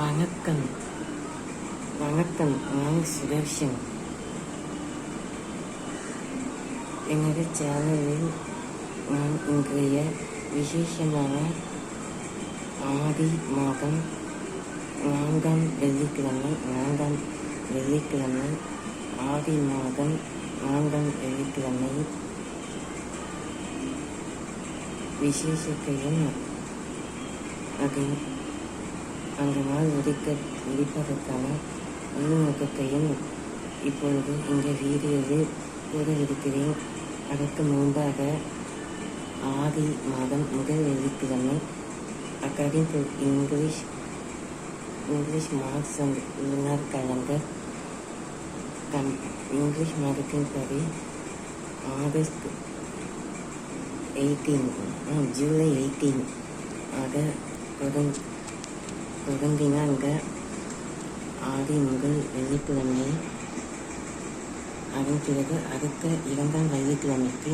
வணக்கம். வணக்கம் நான் சுதர்ஷன். எனது சேனலில் நான் இன்றைய விசேஷமான ஆடி மாதம் நான்காம் வெள்ளிக்கிழமை நான்காம் வெள்ளிக்கிழமை ஆடி மாதம் நான்காம் வெள்ளிக்கிழமை விசேஷத்தையும் அது அந்த நாள் உதிக்க உதிப்பதற்கான தொழில்நுட்பத்தையும் இப்பொழுது இந்த வீடியோவில் கூட இருக்கிறேன் அதற்கு முன்பாக ஆடி மாதம் முதல் வெள்ளிக்கிழமை according to English English marks and lunar calendar cum English மாதத்தின்படி August eighteen July eighteen ஆக தொடங்கி தொடங்கினாங்க ஆடி முதல் வெள்ளிக்கிழமை. அதன் பிறகு அடுத்த இரண்டாம் வெள்ளிக்கிழமைக்கு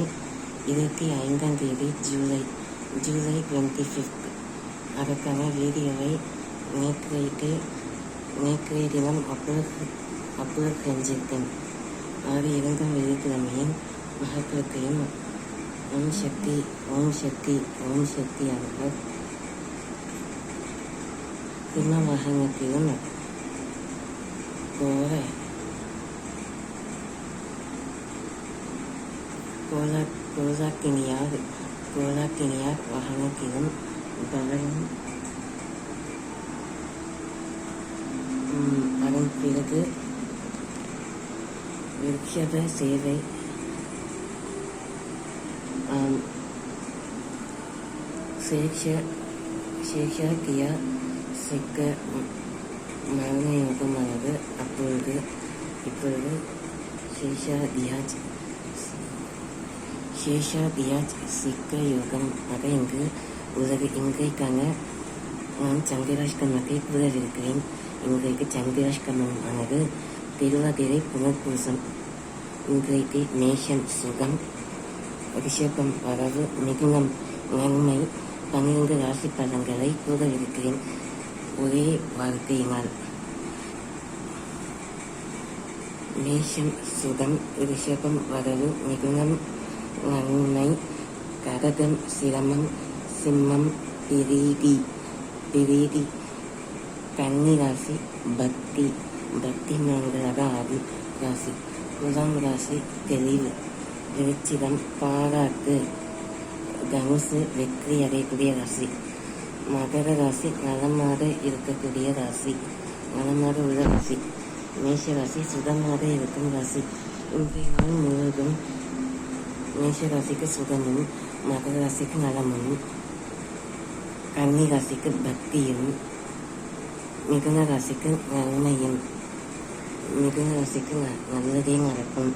இருபத்தி ஐந்தாம் தேதி ஜூலை ஜூலை டுவெண்ட்டி ஃபிஃப்த் அதற்கான வீடியோவை நேற்றைக்கு நேற்றைய தினம் அப்லோட் அப்லோட் செஞ்சிருக்கேன். ஆடி இரண்டாம் வெள்ளிக்கிழமையின் மகத்துவத்தையும் ஓம் சக்தி ஓம் சக்தி ஓம் சக்தி அவர்கள் சிம்மவாகனத்திலும் கோர கோலா கோலாக்கினியார் கோலாக்கினியார் வாகனத்திலும் பலரும் ம், அதன் பிறகு விருட்சப சேவை சேஷ சேஷா கியா சிக்க மரண யோகமானது அப்பொழுது இப்பொழுது சேஷா தியாஜ் சேஷா தியாஜ் சிக்க யோகம். ஆக இங்கு உதவி இன்றைக்கான நான் சந்திராஷ்கமத்தை கூறவிருக்கிறேன் இன்றைக்கு சந்திராஷ்கமம் ஆனது திருவாதிரை புனர்பூசம். இன்றைக்கு நேஷன் சுகம் ரிஷபம் வரவு மிகுனம் நன்மை பன்னிரண்டு ராசி பலன்களை கூறவிருக்கிறேன் ஒரே வார்த்தையினால். மேஷம் சுதம் ரிஷபம் வரவு மிகுனம் நன்மை கரகம் சிரமம் சிம்மம் பிரீதி பிரீதி கன்னி ராசி பக்தி பக்தி மேங்களாக ஆதி ராசி துலாம் ராசி தெளிவு விருச்சிகம் பாராட்டு தனுசு வெற்றி அடையக்கூடிய ராசி. மகர ராசி நலமாக இருக்கக்கூடிய ராசி. நலமாக உள்ள ராசி. மேஷ ராசி சுகமாக இருக்கும் ராசி. இன்றைய நாள் முழுவதும் மேஷ ராசிக்கு சுகமும் மகர ராசிக்கு நலமும் கன்னி ராசிக்கு பக்தியும் மிதுன ராசிக்கு நன்மையும் மிதுன ராசிக்கு ந- நல்லதே நடக்கும்.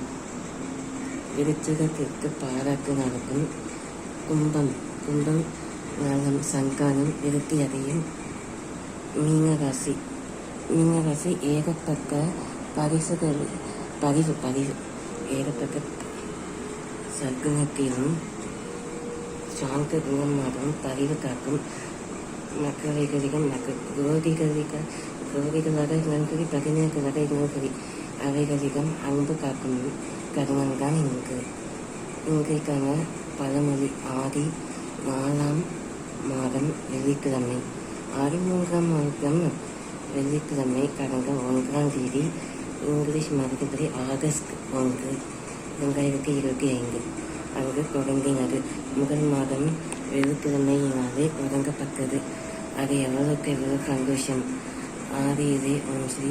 விருச்சகத்திற்கு பாராட்டு நடக்கும். கும்பம் கும்பம் நலம் சங்கானம் விருத்தி அடையும் மீனராசி. மீனராசி ஏகப்பட்ட பரிசுகள் பரிவு பதிவு ஏகப்பட்ட சர்க்குணத்திலும் சாந்த குணமாகவும் பதிவு காக்கும் மக்களைகளிடம் மக்கள் குரோதிகளிக குரோதிகளாக பதினேழு பதினேகளாக இன்னொரு அவைகளிடம் அன்பு காக்கும் கருணம் தான் இங்கு. இன்றைக்கான பழமொழி ஆடி நாலாம் மாதம் வெள்ளிக்கிழமை அறுநூறாம் மூன்றாம் மாதம் வெள்ளிக்கிழமை கடந்த ஒன்றாம் தேதி இங்கிலீஷ் மாதத்தின்படி ஆகஸ்ட் ஒன்று ரெண்டாயிரத்தி இருபத்தி ஐந்து. அங்கு தொடங்கினது. முதல் மாதம் வெள்ளிக்கிழமையினாலே தொடங்கப்பட்டது. அது எவ்வளவுக்கு எவ்வளவு சந்தோஷம். ஆதியதே இதே ஸ்ரீ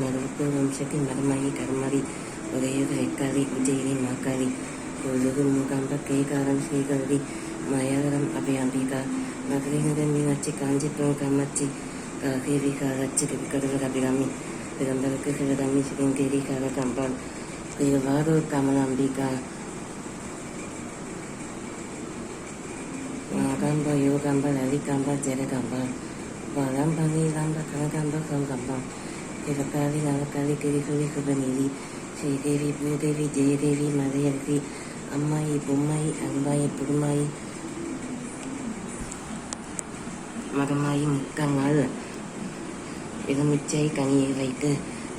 மருப்பு வம்சத்தி மரமாயி கர்மரி உதயது ரெக்காரி உஜயினி மாக்காரி பொழுது முகாம்ப கேகாரம் ஸ்ரீகௌரி மயாரம் அபியாம்பிகா மதுரை மீனாட்சி காஞ்சிபுரம் காமாட்சி காகேரி காராட்சி திருக்கடலூர் அபிராமி பிறந்தருக்கு சிவகாமி ஸ்ரீந்தேரி காரகம்பாள் திருவாரூர் கமலாம்பிகா மாகாம்பா யோகாம்பா லலிகாம்பா ஜெரகாம்ப வளம்ப நீலாம்ப கனகாம்பா கௌகம்ப சிவகாரி நவக்காளி திரிகுரி சுபநீதி ஸ்ரீதேவி பூதேவி ஜெயதேவி மலையரசி அம்மாயி பொம்மாயி அன்பாயி புதுமாயி மதமாயி முக்கங்கள் எலுமிச்சை கனியை வைத்து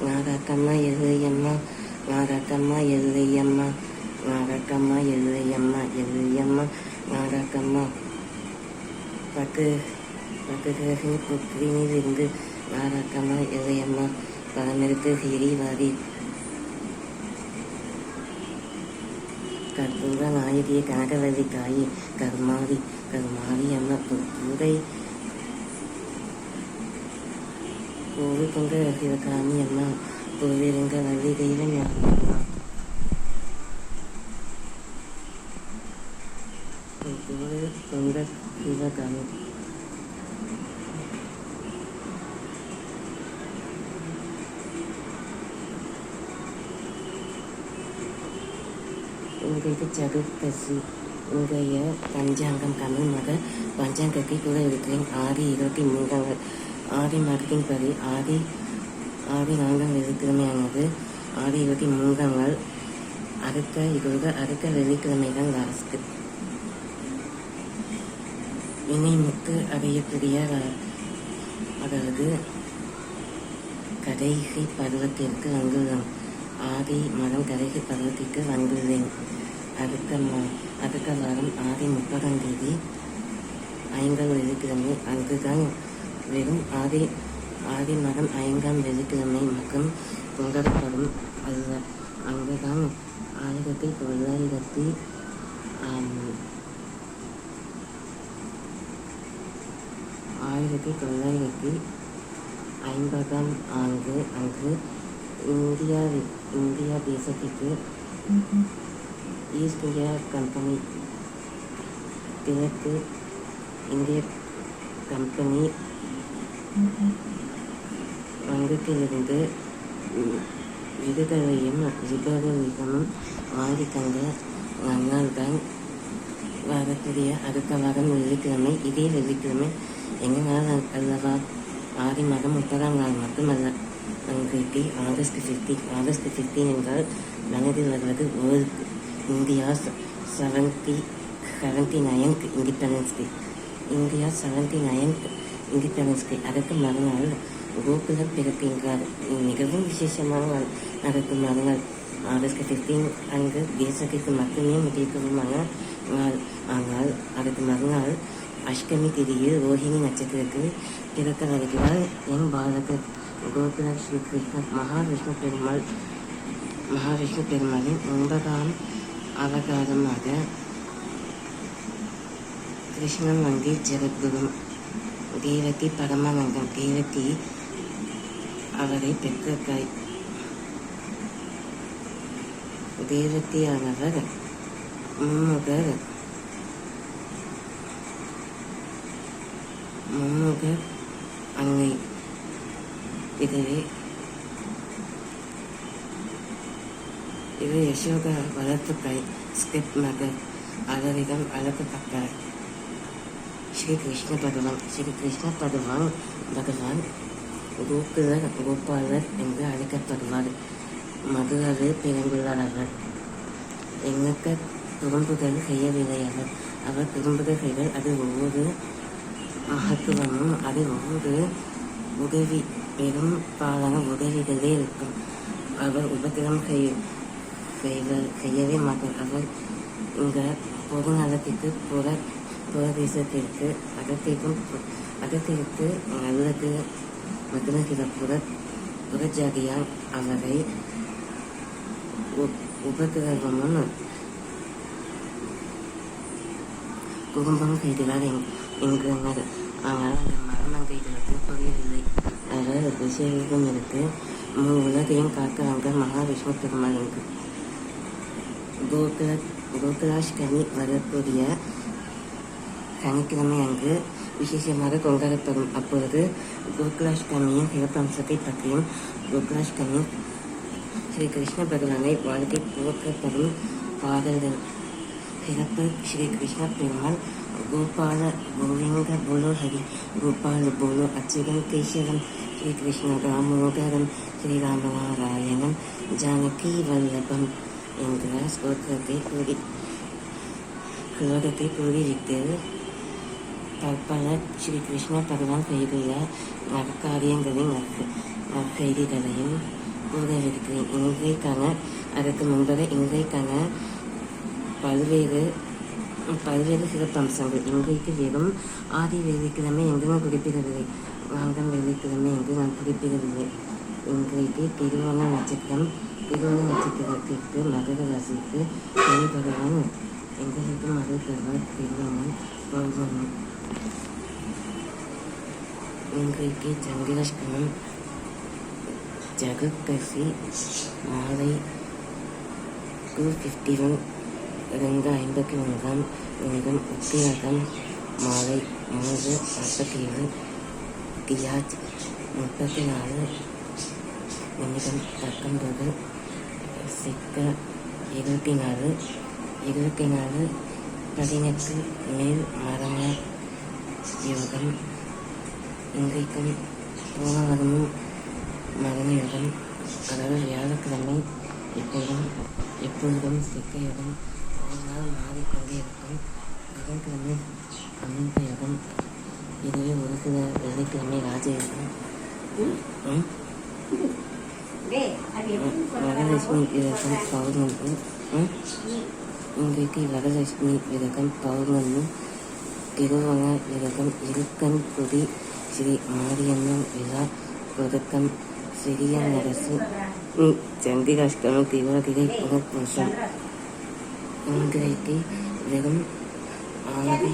நாகாக்கம்மா எழுதையம்மா நாகாக்கம்மா எழுதையம்மா நாதாக்கம்மா எழுதையம்மா எழுதையம்மா நாதாக்கம்மா. பத்து பத்து கிரகு இருந்து நாதாக்கம்மா எழுதையம்மா பலமிருக்கு ஹிரிவாதி கற்பூர நாயகி கனகவதி தாயி கருமாரி கருமாரி அம்மா பூரை பூவி கொண்ட சிவகாமி அம்மா. பூவிருங்க வள்ளி தெய்வம் அம்மா பூவி சிவகாமி உங்களுக்கு சதுர்த்தசி உடைய பஞ்சாங்கம் தமிழ் மத பஞ்சாங்கத்தை கூட இருக்கிறேன் ஆறு இருபத்தி மூன்றாவது. ஆடி மரத்தின் படி ஆடி ஆடி நான்காம் வெள்ளிக்கிழமையானது ஆதி இருபத்தி மூன்றாம் நாள் அடுத்த இருபது அடுத்த வெள்ளிக்கிழமை தான் லாஸ்ட்டு வினை முத்து அடையக்கூடிய அதாவது கடைசி பருவத்திற்கு வந்துள்ளோம் ஆதி மரம் கடைசி பருவத்திற்கு வந்துள்ளேன். அடுத்த மா அடுத்த வாரம் ஆதி முப்பதாம் தேதி ஐந்தாம் வெள்ளிக்கிழமை அங்குதான் வெறும் ஆதி ஆதி மரம் ஐந்தாம் வெள்ளிக்கிழமை மற்றும் கொண்டாடப்படும் அல்ல. அங்குதான் ஆயிரத்தி தொள்ளாயிரத்தி ஆயிரத்தி தொள்ளாயிரத்தி ஐம்பதாம் ஆண்டு அன்று இந்தியா இந்தியா தேசத்திற்கு ஈஸ்ட் இந்தியா கம்பெனி கிழக்கு இந்திய கம்பெனி வங்கத்திலிருந்து விடுதலையும் விபரீதமும் வாங்கி தந்த நன்னால் வரக்கூடிய அடுத்த வாரம் வெள்ளிக்கிழமை இதே வெள்ளிக்கிழமை எங்களால் அல்லவா ஆடி மாதம் முப்பதாம் நாள் மட்டுமல்ல அன்றைக்கு ஆகஸ்ட் ஃபிஃப்டீன் ஆகஸ்ட் ஃபிஃப்டீன் என்றால் மனதில் வருவது ஓர் India seventy seventy ninth independence day India seventy ninth independence day அதற்கு மறுநாள் கோகுலர் பிறக்கின்றார் மிகவும் விசேஷமான நாள். நடக்கும் மறுநாள் ஆகஸ்ட் ஃபிஃப்டீன் அங்கு தேசத்திற்கு மட்டுமே முக்கியத்துவமான நாள். ஆனால் அதற்கு மறுநாள் அஷ்டமி திதியில் ரோஹிணி நட்சத்திரத்தில் பிறக்க வருகிறார் என் பாரதர் கோகுல ஸ்ரீ கிருஷ்ண மகாவிஷ்ணு பெருமாள் மகாவிஷ்ணு பெருமாளின் ஒன்பதாம் அவகாரமாக கிருஷ்ணன் வந்து ஜெகத்குரு தேவகி பரமானந்தம் தேவதி அவரை பெற்ற தாய் தேவகியானவர் மும்முகர் மும்முகர் அன்னை. இதுவே இது யசோகா வளர்ப்பு கை ஸ்கிரிப்ட் மகள் அவரிடம் வளர்க்கப்பட்டார் ஸ்ரீ கிருஷ்ண பகவான் ஸ்ரீ கிருஷ்ண பகவான் பகவான் கோகுலர் கோபாலர் என்று அழைக்கப்படுவார். மதுரது பிறந்துள்ளார் அவர் எங்களுக்கு குறும்புகள் செய்யவில்லை அவர் அவர் குறும்புகள் செய்தால் அது ஒவ்வொரு மகத்துவமும் அது ஒவ்வொரு உதவி பெரும் பாலான உதவிகளே இருக்கும். அவர் உபத்திரம் செய்ய செய்வ செய்யவே மாட்டார். அவர் இந்த பொது நலத்திற்கு புற புறதேசத்திற்கு அகத்திற்கும் அகத்திற்கு நல்லது மற்றும் புற புறஜாதியால் அவரை உபதிரவமும் குடும்பம் செய்கிறார் என்கிறனர் ஆனால் அந்த மரணம் மரணங்கைகளுக்கு புரியவில்லை. அவர் விஷயம் இருக்கு மூணு உலகையும் காக்கிறாங்க மகாவிஷ்ணு பெருமாளுக்கு. கோகுல கோகுலாஷ்கனி வரக்கூடிய சனிக்கிழமை அன்று விசேஷமாக கொண்டாடப்படும் அப்பொழுது கோகுலாஷ்டமியின் சிறப்பம்சத்தை பற்றியும் கோகுலாஷ்டமி ஸ்ரீ கிருஷ்ண பகவானை வாழ்க்கை துவக்கப்படும் பாடல்கள் சிறப்பு ஸ்ரீ கிருஷ்ண பெருமாள் கோபால கோவிந்த போலோ ஹரி கோபால போலோ அச்சுதன் கேசவன் ஸ்ரீ கிருஷ்ண ராமோதரம் ஸ்ரீராமநாராயணம் ஜானகி வல்லபம் என்கிற ஸ்லோகத்தை கூறி ஸ்லோகத்தை கூறியிருக்கிறது. பற்பல ஸ்ரீ கிருஷ்ண பகவான் செய்துள்ள நற்காரியங்களின் நற்க கூற இருக்கிறேன் இன்றைக்கான அதற்கு முன்பக இன்றைக்கான பல்வேறு பல்வேறு சிறப்பம்சங்கள். இன்றைக்கு வெறும் ஆதி வெள்ளிக்கிழமை என்று நான் குறிப்பிடவில்லை. வாங்கம் வெள்ளிக்கிழமை என்று நான் குறிப்பிடவில்லை. இன்றைக்கு திருவோண நட்சத்திரம் திருவோண நட்சத்திரத்திற்கு மகர ராசிக்கு சனி பகவான் எங்களுக்கு மகள் பெறுவார் திருவோணம் பௌர்ணமி. இன்றைக்கு சந்திராஷ்டமம் ஜகத்கசி மாலை டூ ஃபிஃப்டி ஒன் ரெண்டு ஐம்பத்தி ஒன்றாம் நிமிடம் உத்திராகம் மாலை மூன்று நாற்பத்தி ஏழு தியாஜ் முப்பத்தி நாலு நிமிடம் பத்தொன்பது சிக்க இருபத்தி நாலு இருபத்தி நாலு பதினெட்டு மேல் மரண யோகம் இன்றைக்கும் பூனவரமும் மரண யோகம் அதாவது வியாழக்கிழமை எப்போதும் எப்பொழுதும் சிக்கையுடன் ஒரு நாள் மாறிக்கொண்டே இருக்கும். புதன்கிழமை அமிர்த யோகம். இதுவே ஒரு சில வெள்ளிக்கிழமை ராஜயோகம்? வரலட்சுமி விரதம் பௌர்ணமி? இன்றைக்கு வரலட்சுமி விரதம் பௌர்ணமி. திருவங்க விரதம் இருக்கன் குடி ஸ்ரீ மாரியம்மன் விழா தொடக்கம். சிறிய அரசு சந்திராஷ்டமம் திருவாதிரை புனர்பூசம் இன்றைக்கு வெறும் ஆடி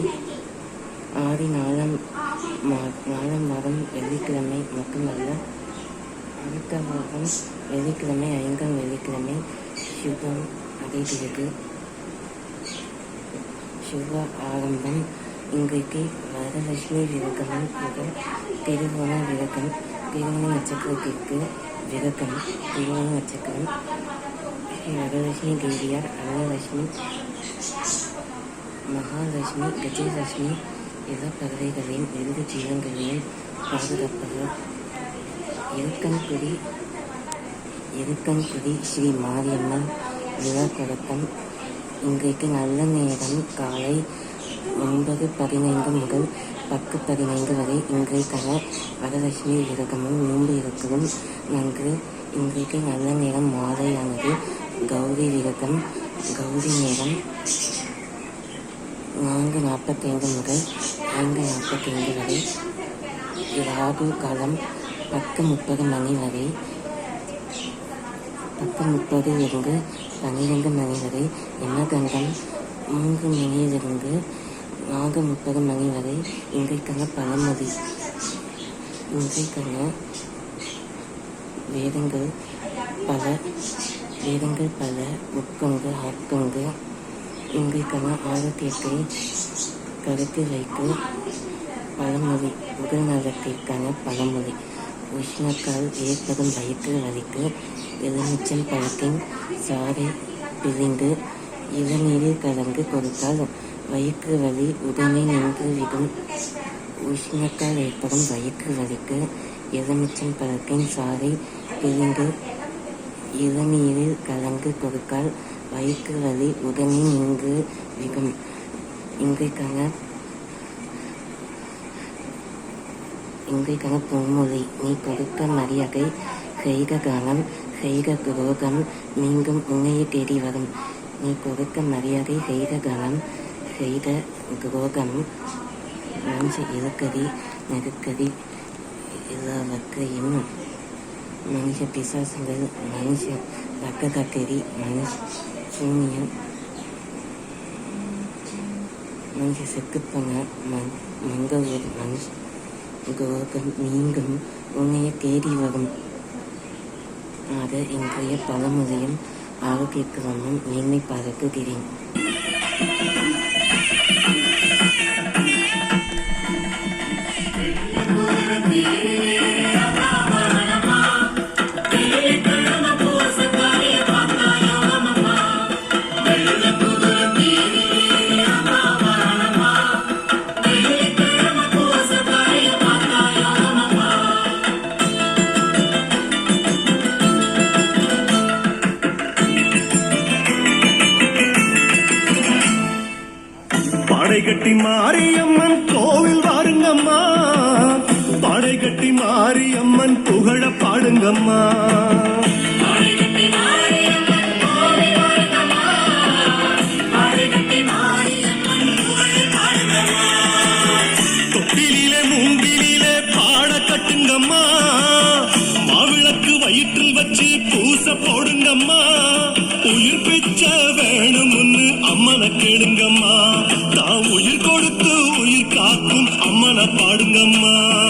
ஆடி நாலாம் மா நாலாம் மாதம் வெள்ளிக்கிழமை மட்டுமல்ல அடுத்த வாரம் வெள்ளிக்கிழமை ஐந்தாம் வெள்ளிக்கிழமை சுபம். அடைகிறது சுப ஆரம்பம். இன்றைக்கு வரலட்சுமி விரகமம் முதல் திருவோண விரகம் திருவோண நட்சத்திரத்திற்கு விரகம் திருவோண நட்சத்திரம். ஸ்ரீ வரலட்சுமி தேவியார் அன்னலட்சுமி மகாலட்சுமி விஜயலட்சுமி எல்லா பறவைகளையும் விருது ஜீவங்களையும் பாதுகாப்பவர் இருக்கன்குடி இருக்கன்குடி ஸ்ரீ மாரியம்மன் விழா தொடக்கம் இன்றைக்கு நல்ல நேரம் காலை ஒன்பது பதினைந்து முதல் பத்து பதினைந்து வரை இன்றைக்கான வரலட்சுமி விரதமும் நோன்பு இருக்கவும் நன்று. இன்றைக்கு நல்ல நேரம் மாலையானது. கௌரி விரதம் கௌரி நேரம் நான்கு நாற்பத்தைந்து முதல் ஐந்து நாற்பத்தைந்து வரை. ராகு காலம் பத்து முப்பது மணி வரை. பத்து முப்பது இருந்து பன்னிரெண்டு மணி வரை. யமகண்டம் மூன்று மணியிலிருந்து நான்கு முப்பது மணி வரை இன்றைக்கான பழமொழி. இன்றைக்கான வேதங்கள் பல வேதங்கள் பல உட்கொண்டு ஆட்கொண்டு இன்றைக்கான ஆரோக்கியத்தை கருத்தில் வைத்து பழமொழி உடல் நலத்திற்கான பழமொழி. உஷ்ணக்கால் ஏற்படும் வயிற்று வலிக்கு எலுமிச்சம் பழத்தின் சாறை பிழிந்து இளநீரில் கலந்து கொடுத்தால் வயிற்று வலி உடனே நின்றுவிடும் உஷ்ணத்தால் ஏற்படும் வயிற்று வலிக்கு எலுமிச்சம் பழத்தின் சாறை பிழிந்து இளநீரில் கலந்து கொடுத்தால் வயிற்று வலி உடனே நின்று விடும். இன்றைக்கான இன்றைக்கான பொன்மொழி நீ கொடுக்க மரியாதை செய்க காலம் செய்க குரோகம் மீண்டும் உன்னையே தேடி வரும். நீ கொடுக்க மரியாதை செய்த காலம் செய்த குரோகம் மனுஷ இலக்கதி நெருக்கதி எல்லாவற்றையும் மனுஷ பிசாசுகள் மனுஷ ரக்கதக்கடி மனுஷ சூனியம் மனுஷ செத்துப்போன மண் மங்களூர் மனுஷ துரோகம் மீண்டும் உன்னைய தேடி வரும். ஆக இன்றைய பழமொழியும் ஆரோக்கியக்கிரமும் மேன்மை பாராட்டுகிறேன் கெடுங்கம்மா. தான் உயிர் கொடுத்து உயிர் காக்கும் அம்மனை பாடுங்கம்மா.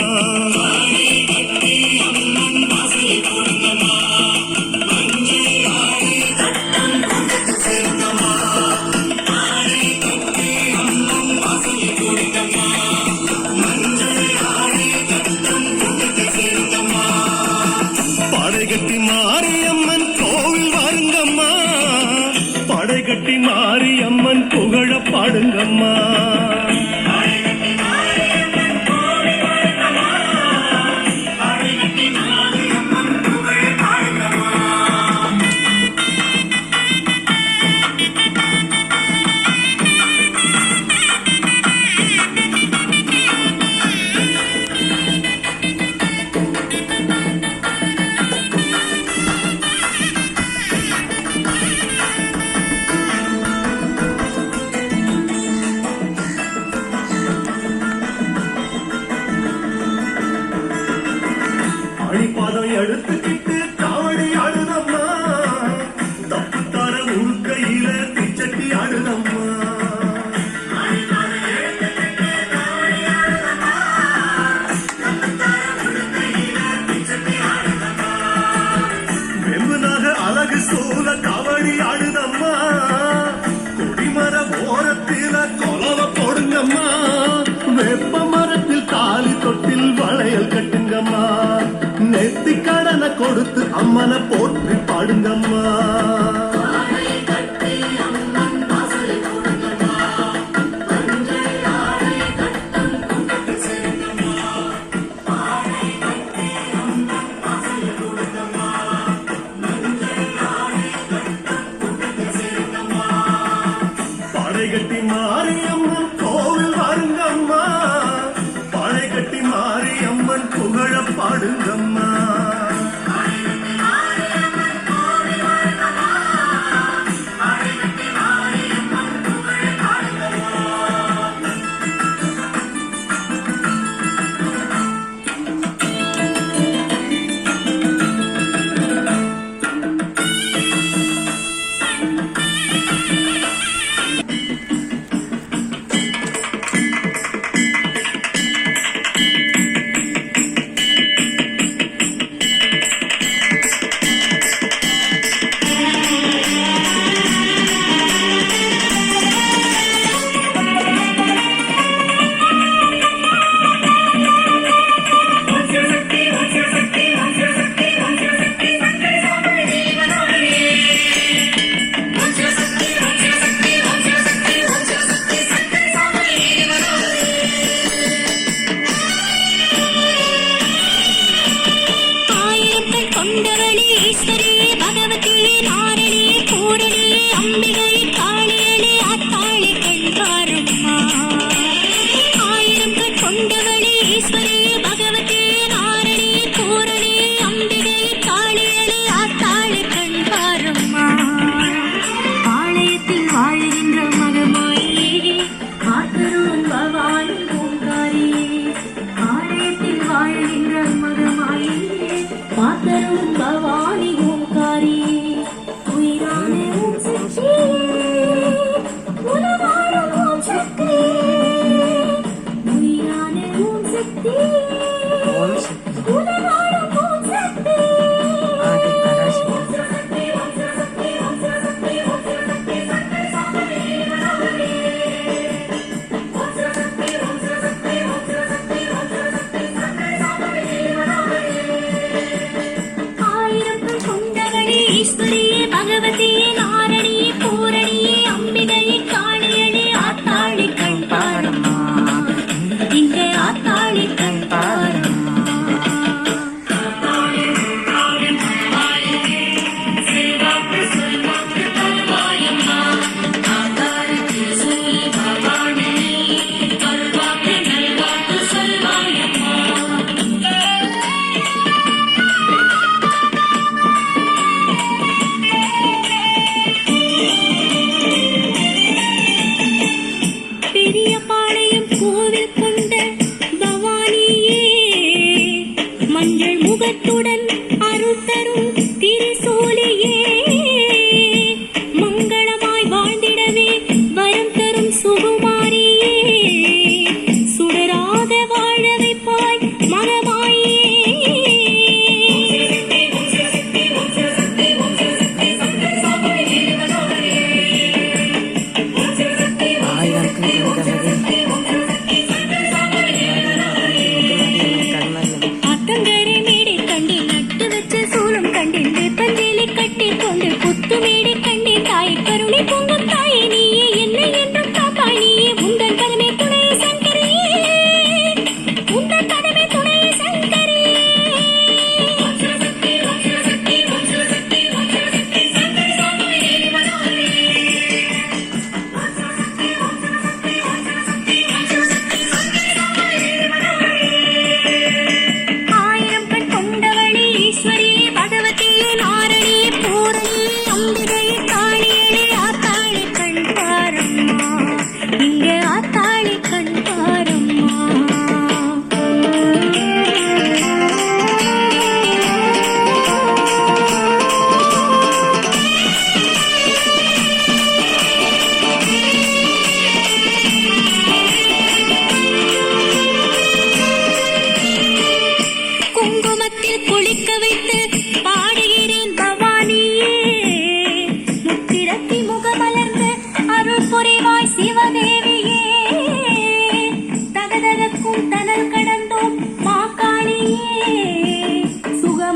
அம்மனை போற்றி பாடுங்கம்மா. கட்டி மாரியம்மன் கோவில் வாருங்கம்மா. பானை கட்டி மாரியம்மன் புகழ பாடுங்கம்மா.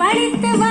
சுகமளித்து